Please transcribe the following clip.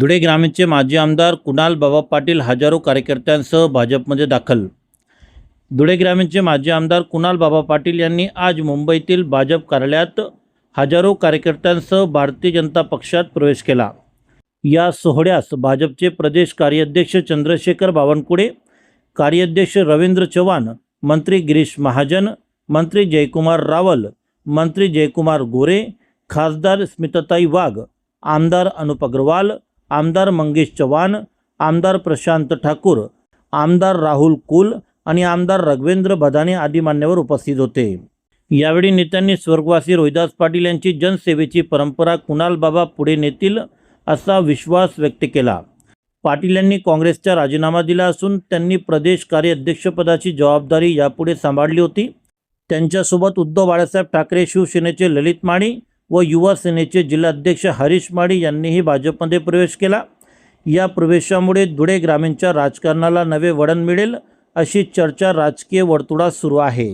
धुळे ग्रामीणचे माजी आमदार कुणाल बाबा पाटील हजारो कार्यकर्त्यांसह भाजपमध्ये दाखल. धुळे ग्रामीणचे माजी आमदार कुणाल बाबा पाटील यांनी आज मुंबईतील भाजप कार्यालयात हजारो कार्यकर्त्यांसह भारतीय जनता पक्षात प्रवेश केला. या सोहळ्यास भाजपचे प्रदेश कार्याध्यक्ष चंद्रशेखर बावनकुळे कार्याध्यक्ष रवींद्र चव्हाण मंत्री गिरीश महाजन मंत्री जयकुमार रावल मंत्री जयकुमार गोरे खासदार स्मितताई वाघ आमदार अनुप अग्रवाल आमदार मंगेश चव्हाण आमदार प्रशांत ठाकूर आमदार राहुल कुल आणि आमदार रघवेंद्र बदाने आदी मान्यवर उपस्थित होते. यावेळी नेत्यांनी स्वर्गवासी रोहिदास पाटील यांची जनसेवेची परंपरा कुणाल बाबा पुढे नेतील असा विश्वास व्यक्त केला. पाटील यांनी काँग्रेसचा राजीनामा दिला असून त्यांनी प्रदेश कार्याध्यक्षपदाची जबाबदारी यापुढे सांभाळली होती. त्यांच्यासोबत उद्धव बाळासाहेब ठाकरे शिवसेनेचे ललित माणी व युवा सेनेचे जिल्हाध्यक्ष हरीश माळी यांनीही भाजपमध्ये प्रवेश केला. या प्रवेशामुळे धुळे ग्रामीणच्या राजकारणाला नवे वळण मिळेल अशी चर्चा राजकीय वर्तुळात सुरू आहे.